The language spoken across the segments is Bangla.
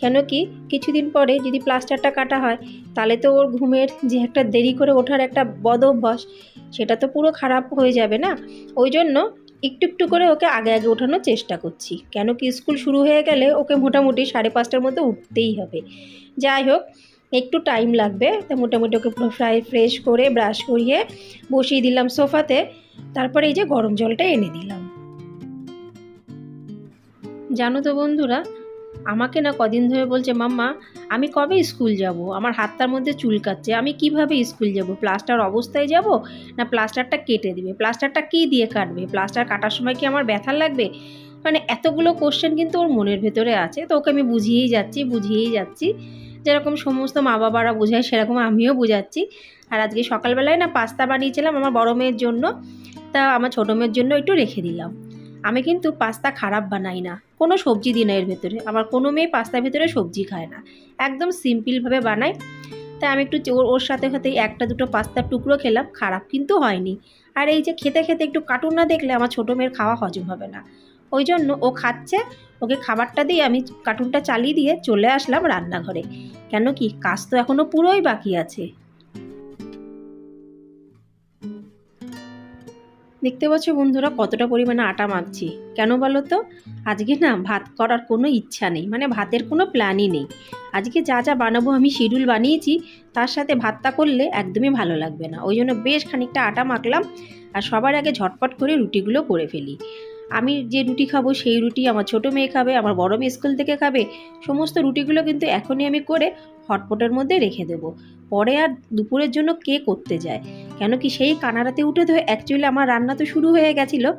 কেন কি কিছুদিন পরে যদি প্লাস্টারটা কাটা হয়, তাহলে তো ওর ঘুমের যে একটা দেরি করে ওঠার একটা বদ অভ্যাস, সেটা তো পুরো খারাপ হয়ে যাবে না? ওই জন্য একটু একটু করে ওকে আগে আগে ওঠানোর চেষ্টা করছি। কেন কি স্কুল শুরু হয়ে গেলে ওকে মোটামুটি সাড়ে পাঁচটার মধ্যে উঠতেই হবে। যাই হোক, একটু টাইম লাগবে, তো মোটামুটি ওকে পুরো ফ্রাই ফ্রেশ করে ব্রাশ করিয়ে বসিয়ে দিলাম সোফাতে। তারপরে এই যে গরম জলটা এনে দিলাম। জানো তো বন্ধুরা আমাকে না কদিন ধরে বলছে, মাম্মা, আমি কবে স্কুল যাব? আমার হাতটার মধ্যে চুলকাচ্ছে আমি কীভাবে স্কুল যাব? প্লাস্টার অবস্থায় যাব? না প্লাস্টারটা কেটে দিবে? প্লাস্টারটা কী দিয়ে কাটবে? প্লাস্টার কাটার সময় কি আমার ব্যথা লাগবে? মানে এতগুলো কোশ্চেন কিন্তু ওর মনের ভেতরে আছে। তো ওকে আমি বুঝিয়েই যাচ্ছি বুঝিয়েই যাচ্ছি। যেরকম সমস্ত মা বাবারা বোঝায়, সেরকম আমিও বোঝাচ্ছি। আর আজকে সকালবেলায় না পাস্তা বানিয়েছিলাম আমার বড় মেয়ের জন্য। তা আমার ছোটো মেয়ের জন্য একটু রেখে দিলাম। আমি কিন্তু পাস্তা খারাপ বানাই না, কোনো সবজি দিই না এর ভেতরে। আমার কোনো মেয়ে পাস্তার ভেতরে সবজি খায় না। একদম সিম্পলভাবে বানাই। তাই আমি একটু ওর ওর সাথে সাথেই একটা দুটো পাস্তার টুকরো খেলাম, খারাপ কিন্তু হয়নি। আর এই যে খেতে খেতে একটু কার্টুন না দেখলে আমার ছোটো মেয়ের খাওয়া হজম হবে না। ওই জন্য ও খাচ্ছে, ওকে খাবারটা দিয়ে আমি কার্টুনটা চালিয়ে দিয়ে চলে আসলাম রান্নাঘরে। কেন কি, কাজ তো এখনও পুরোই বাকি আছে। দেখতে পাচ্ছ বন্ধুরা কতটা পরিমাণে আটা মাখছি। কেন বলো তো? আজকে না ভাত করার কোনো ইচ্ছা নেই মানে ভাতের কোনো প্ল্যানই নেই। আজকে যা যা বানাবো আমি শিডিউল বানিয়েছি, তার সাথে ভাতটা করলে একদমই ভালো লাগবে না। ওই জন্য বেশ খানিকটা আটা মাখলাম আর সবার আগে ঝটপট করে রুটিগুলো করে ফেলি। আমি যে রুটি খাব সেই রুটি আমার ছোটো মেয়ে খাবে, আমার বড় মেয়ে স্কুল থেকে খাবে, সমস্ত রুটিগুলো কিন্তু এখনই আমি করে হটপটের মধ্যে রেখে দেবো। পরে আর দুপুরের জন্য কে করতে যায়? কেন কি সেই কানারাতে উঠে তো অ্যাকচুয়ালি আমার রান্না তো শুরু হয়ে গেছিল।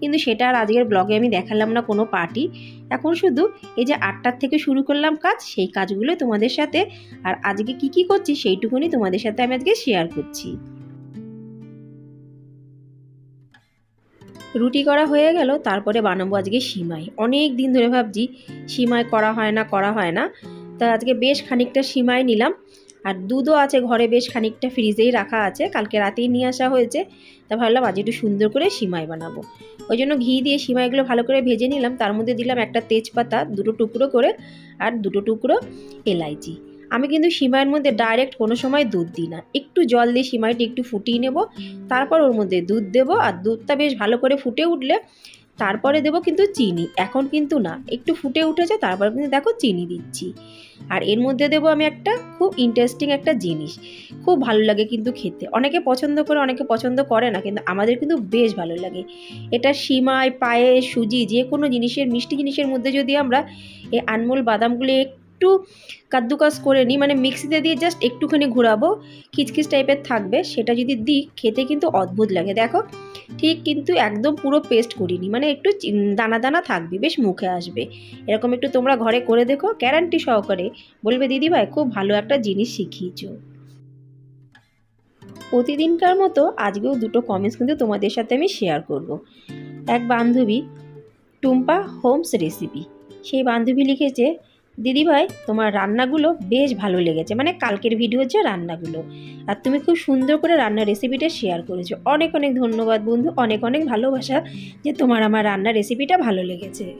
কিন্তু সেটা আর আজকের ব্লগে আমি দেখালাম না কোনো পার্টি এখন শুধু এই যে আটটার থেকে শুরু করলাম কাজ, সেই কাজগুলো তোমাদের সাথে আর আজকে কি কি করছি সেইটুকুনি তোমাদের সাথে আমি আজকে শেয়ার করছি। রুটি করা হয়ে গেল, তারপরে বানাবো আজকে সিমাই। অনেক দিন ধরে ভাবছি, সিমাই করা হয় না, করা হয় না। তা আজকে বেশ খানিকটা সিমাই নিলাম। আর দুধও আছে ঘরে, বেশ খানিকটা ফ্রিজেই রাখা আছে। কালকে রাতেই নিয়ে আসা হয়েছে। তা ভাবলাম আজ একটু সুন্দর করে সিমাই বানাবো। ওই জন্য ঘি দিয়ে সিমাইগুলো ভালো করে ভেজে নিলাম। তার মধ্যে দিলাম একটা তেজপাতা, দুটো টুকরো করে, আর দুটো টুকরো এলাইচি। আমি কিন্তু সিমাইয়ের মধ্যে ডাইরেক্ট কোনো সময় দুধ দিই না। একটু জল দিয়ে সিমাইটি একটু ফুটিয়ে নেব, তারপর ওর মধ্যে দুধ দেব। আর দুধটা বেশ ভালো করে ফুটে উঠলে তারপরে দেবো কিন্তু চিনি। এখন কিন্তু না, একটু ফুটে উঠেছে, তারপরে কিন্তু দেখো চিনি দিচ্ছি। আর এর মধ্যে দেবো আমি একটা খুব ইন্টারেস্টিং একটা জিনিস। খুব ভালো লাগে কিন্তু খেতে। অনেকে পছন্দ করে, অনেকে পছন্দ করে না, কিন্তু আমাদের কিন্তু বেশ ভালো লাগে। এটা সিমাই পায়ে সুজি যে কোনো জিনিসের, মিষ্টি জিনিসের মধ্যে যদি আমরা এই আনমোল বাদামগুলো একটু কাদ্দুকাস করে নিই মানে মিক্সিতে দিয়ে জাস্ট একটুখানি ঘোরাবো, খিচখিচ টাইপের থাকবে, সেটা যদি দিই, খেতে কিন্তু অদ্ভুত লাগে। দেখো, ঠিক কিন্তু একদম পুরো পেস্ট করিনি মানে একটু দানা দানা থাকবে, বেশ মুখে আসবে। এরকম একটু তোমরা ঘরে করে দেখো গ্যারান্টি সহকারে। বলবে, দিদিভাই, খুব ভালো একটা জিনিস শিখিয়েছো। প্রতিদিনকার মতো আজকেও দুটো কমেন্টস কিন্তু তোমাদের সাথে আমি শেয়ার করব। এক বান্ধবী, টুম্পা হোমস রেসিপি সেই বান্ধবী লিখেছে দিদিভাই, তোমার রান্নাগুলো বেশ ভালো লেগেছে। মানে কালকের ভিডিওর যে রান্নাগুলো। আর তুমি খুব সুন্দর করে রান্নার রেসিপিটা শেয়ার করেছ। অনেক অনেক ধন্যবাদ বন্ধু। অনেক অনেক ভালোবাসা যে তোমার আমার রান্নার রেসিপিটা ভালো লেগেছে।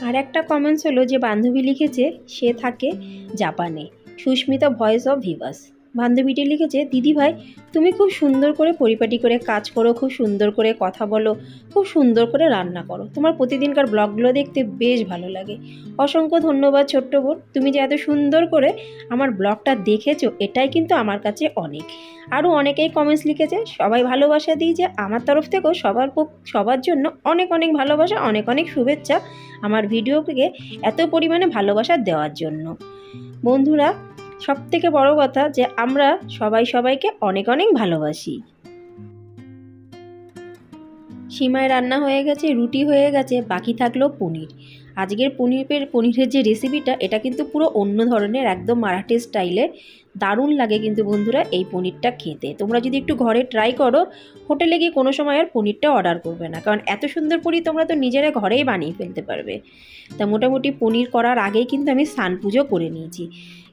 আর একটা কমেন্টস হলো যে বান্ধবী লিখেছে, সে থাকে জাপানে। সুস্মিতা ভয়েস অফ ভিভাস বান্ধবীটি লিখেছে দিদিভাই তুমি খুব সুন্দর করে পরিপাটি করে কাজ করো, খুব সুন্দর করে কথা বলো, খুব সুন্দর করে রান্না করো। তোমার প্রতিদিনকার ব্লগগুলো দেখতে বেশ ভালো লাগে। অসংখ্য ধন্যবাদ ছোট্ট বোন, তুমি যে এত সুন্দর করে আমার ব্লগটা দেখেছ, এটাই কিন্তু আমার কাছে অনেক। আরও অনেকেই কমেন্টস লিখেছে, সবাই ভালোবাসা দিই যে আমার তরফ থেকেও সবার সবার জন্য অনেক অনেক ভালোবাসা, অনেক অনেক শুভেচ্ছা আমার ভিডিওকে এত পরিমাণে ভালোবাসা দেওয়ার জন্য। বন্ধুরা সব থেকে বড় কথা যে আমরা সবাই সবাইকে অনেক অনেক ভালোবাসি। সিমায় রান্না হয়ে গেছে, রুটি হয়ে গেছে, বাকি থাকল পনির। আজকের পনিরের পনিরের যে রেসিপিটা, এটা কিন্তু পুরো অন্য ধরনের, একদম মারাঠি স্টাইলে দারুণ লাগে কিন্তু বন্ধুরা এই পনিরটা খেতে। তোমরা যদি একটু ঘরে ট্রাই করো, হোটেলে গিয়ে কোনো সময় আর পনিরটা অর্ডার করবে না, কারণ এত সুন্দর পনির তোমরা তো নিজেরা ঘরেই বানিয়ে ফেলতে পারবে। তা মোটামুটি পনির করার আগেই কিন্তু আমি স্নান পুজো করে নিয়েছি।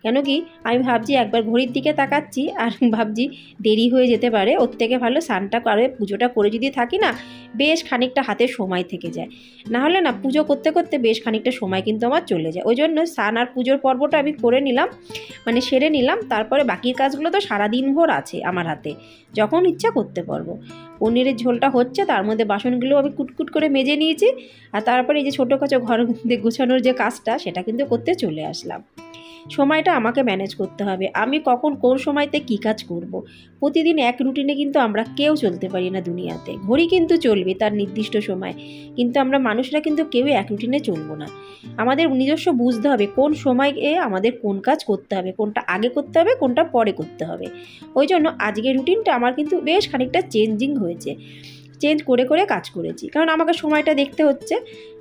কেন কি আমি ভাবছি একবার ঘড়ির দিকে তাকাচ্ছি আর ভাবছি দেরি হয়ে যেতে পারে। ওর থেকে ভালো স্নানটা করে, পুজোটা করে যদি থাকি না, বেশ খানিকটা হাতে সময় থেকে যায়। না হলে না, পুজো করতে করতে বেশ খানিকটা সময় কিন্তু আমার চলে যায়। ওই জন্য স্নান আর পুজোর পর্বটা আমি করে নিলাম মানে সেরে নিলাম। তারপরে বাকির কাজগুলো তো সারাদিন ভোর আছে আমার হাতে, যখন ইচ্ছা করতে পারব। পনিরের ঝোলটা হচ্ছে, তার মধ্যে বাসনগুলো আমি কুটকুট করে মেজে নিয়েছি। আর তারপরে এই যে ছোটো কাছো ঘর গুছানোর যে কাজটা, সেটা কিন্তু করতে চলে আসলাম। সময়টা আমাকে ম্যানেজ করতে হবে। আমি কখন কোন সময়তে কী কাজ করব। প্রতিদিন এক রুটিনে কিন্তু আমরা কেউ চলতে পারি না দুনিয়াতে। ঘড়ি কিন্তু চলবে তার নির্দিষ্ট সময়। কিন্তু আমরা মানুষরা কিন্তু কেউ এক রুটিনে চলবো না। আমাদের নিজস্ব বুঝতে হবে কোন সময়ে আমাদের কোন কাজ করতে হবে, কোনটা আগে করতে হবে, কোনটা পরে করতে হবে। ওই জন্য আজকের রুটিনটা আমার কিন্তু বেশ খানিকটা চেঞ্জিং হয়েছে। চেঞ্জ করে করে কাজ করেছি। কারণ আমাকে সময়টা দেখতে হচ্ছে।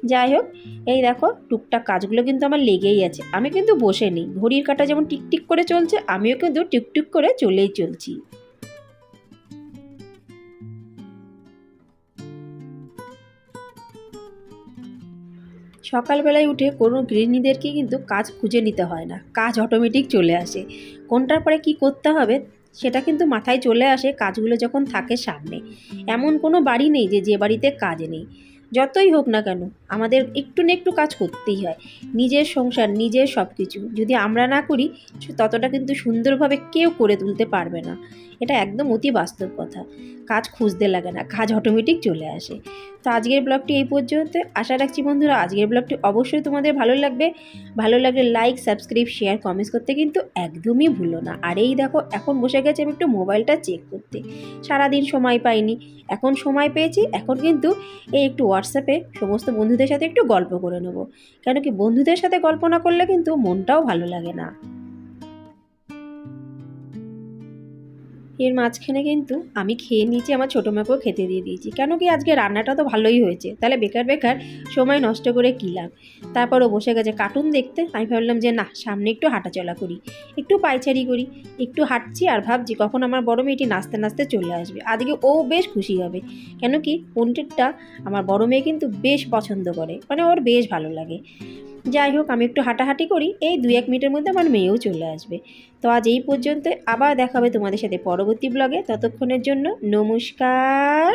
যাই হোক, এই দেখো টুকটাক কাজগুলো কিন্তু আমার লেগেই আছে। আমি কিন্তু বসে নিই। ঘড়ির কাঁটা যেমন টিকটিক করে চলছে, আমিও কিন্তু টিকটিক করে চলেই চলছি। সকালবেলায় উঠে কোনো গৃহিণীদেরকে কিন্তু কাজ খুঁজে নিতে হয় না। কাজ অটোমেটিক চলে আসে। কোনটার পরে কি করতে হবে সেটা কিন্তু মাথায় চলে আসে কাজগুলো যখন থাকে সামনে। এমন কোনো বাড়ি নেই যে যে বাড়িতে কাজ নেই। যতই হোক না কেন, আমাদের একটু না একটু কাজ করতেই হয়। নিজের সংসার, নিজের সব কিছু যদি আমরা না করি ততটা কিন্তু সুন্দরভাবে কেউ করে তুলতে পারবে না। এটা একদম অতি বাস্তব কথা। কাজ খুঁজতে লাগে না। কাজ অটোমেটিক চলে আসে। তো আজকের ব্লগটি এই পর্যন্ত। আশা রাখছি বন্ধুরা আজকের ব্লগটি অবশ্যই তোমাদের ভালো লাগবে। ভালো লাগলে লাইক সাবস্ক্রাইব শেয়ার কমেন্টস করতে কিন্তু একদমই ভুলো না। আর এই দেখো, এখন বসে গেছে আমি একটু মোবাইলটা চেক করতে। সারাদিন সময় পাইনি। এখন সময় পেয়েছি, এখন কিন্তু এই একটু হোয়াটসঅ্যাপে সমস্ত বন্ধুদের সাথে একটু গল্প করে নেব। কেন কি বন্ধুদের সাথে গল্প না করলে কিন্তু মনটাও ভালো লাগে না। এর মাঝখানে কিন্তু আমি খেয়ে নিয়েছি, আমার ছোটো মাকেও খেতে দিয়ে দিয়েছি। কেন কি আজকে রান্নাটা তো ভালোই হয়েছে। তাহলে বেকার বেকার সময় নষ্ট করে কিলাম তারপরও বসে গেছে কার্টুন দেখতে। আমি ভাবলাম যে না, সামনে একটু হাঁটাচলা করি, একটু পাইচারি করি, একটু হাঁটছি আর ভাবছি কখন আমার বড় মেয়েটি নাচতে নাচতে চলে আসবে। আজকে ও বেশ খুশি হবে। কেন কি পনিরটা আমার বড় মেয়ে কিন্তু বেশ পছন্দ করে। মানে ওর বেশ ভালো লাগে। যাই হোক, আমি একটু হাঁটাহাঁটি করি, এই দু এক মিনিটের মধ্যে আমার মেয়েও চলে আসবে। তো আজ এই পর্যন্ত আবার দেখাবে তোমাদের সাথে পরবর্তী ব্লগে ততক্ষণের জন্য নমস্কার।